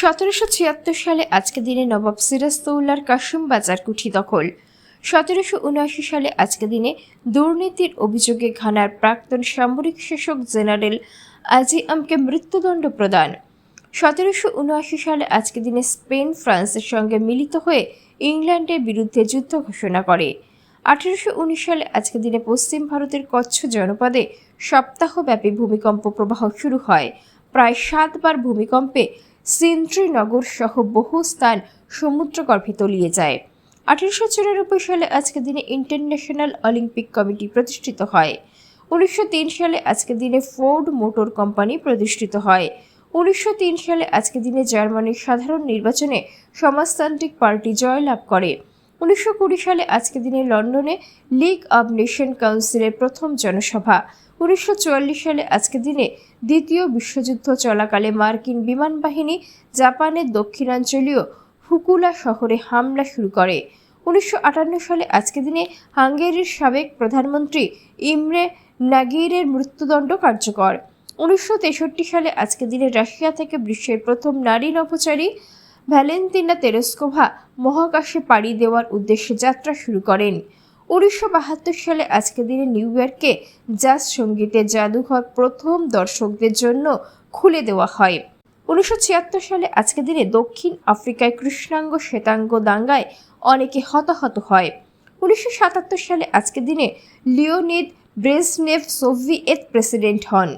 সতেরোশো ছিয়াত্তর সালে আজকে দিনে নবাব সিরাজদৌল্লার কাশিম বাজার কুঠি দখল। সতেরোশো উনআশি সালে আজকে দিনে দুর্নীতির অভিযোগে ঘানার প্রাক্তন সামরিক শাসক জেনারেল আজি আমকে মৃত্যুদণ্ড প্রদান। সতেরোশো উনআশি সালে আজকে দিনে স্পেন, ফ্রান্সের সঙ্গে মিলিত হয়ে ইংল্যান্ডের বিরুদ্ধে যুদ্ধ ঘোষণা করে। আঠেরোশো উনিশ সালে আজকে দিনে পশ্চিম ভারতের কচ্ছ জনপদে সপ্তাহব্যাপী ভূমিকম্প প্রবাহ শুরু হয়। প্রায় সাতবার ভূমিকম্পে সিন্দ্রিনগর সহ বহু স্থান সমুদ্রগর্ভে তলিয়ে যায়। আঠেরোশো চুরানব্বই সালে আজকের দিনে ইন্টারন্যাশনাল অলিম্পিক কমিটি প্রতিষ্ঠিত হয়। উনিশশো তিন সালে আজকের দিনে ফোর্ড মোটর কোম্পানি প্রতিষ্ঠিত হয়। উনিশশো তিন সালে আজকের দিনে জার্মানির সাধারণ নির্বাচনে সমাজতান্ত্রিক পার্টি জয়লাভ করে। উনিশশো কুড়ি সালে আজকের দিনে লন্ডনে লিগ অব নেশন কাউন্সিলের প্রথম জনসভা। উনিশশো চুয়াল্লিশ সালে আজকে দিনে দ্বিতীয় বিশ্বযুদ্ধ চলাকালে মার্কিন বিমান বাহিনী জাপানের দক্ষিণাঞ্চলীয় হুকুলা শহরে হামলা শুরু করে। উনিশশো আটান্ন সালে আজকে দিনে হাঙ্গেরির সাবেক প্রধানমন্ত্রী ইমরে নাগিরের মৃত্যুদণ্ড কার্যকর। উনিশশো তেষট্টি সালে আজকে দিনে রাশিয়া থেকে বিশ্বের প্রথম নারী নভোচারী ভ্যালেন্তিনা তেরেস্কোভা মহাকাশে পাড়ি দেওয়ার উদ্দেশ্যে যাত্রা শুরু করেন। উনিশশো বাহাত্তর সালে আজকে দিনে নিউ ইয়র্কে জাজ সঙ্গীতের জাদুঘর প্রথম দর্শকদের জন্য খুলে দেওয়া হয়। উনিশশো ছিয়াত্তর সালে আজকে দিনে দক্ষিণ আফ্রিকায় কৃষ্ণাঙ্গ শ্বেতাঙ্গ দাঙ্গায় অনেকে হতাহত হয়। উনিশশো সাতাত্তর সালে আজকে দিনে লিওনিদ ব্রেসনেভ সোভিয়েত প্রেসিডেন্ট হন।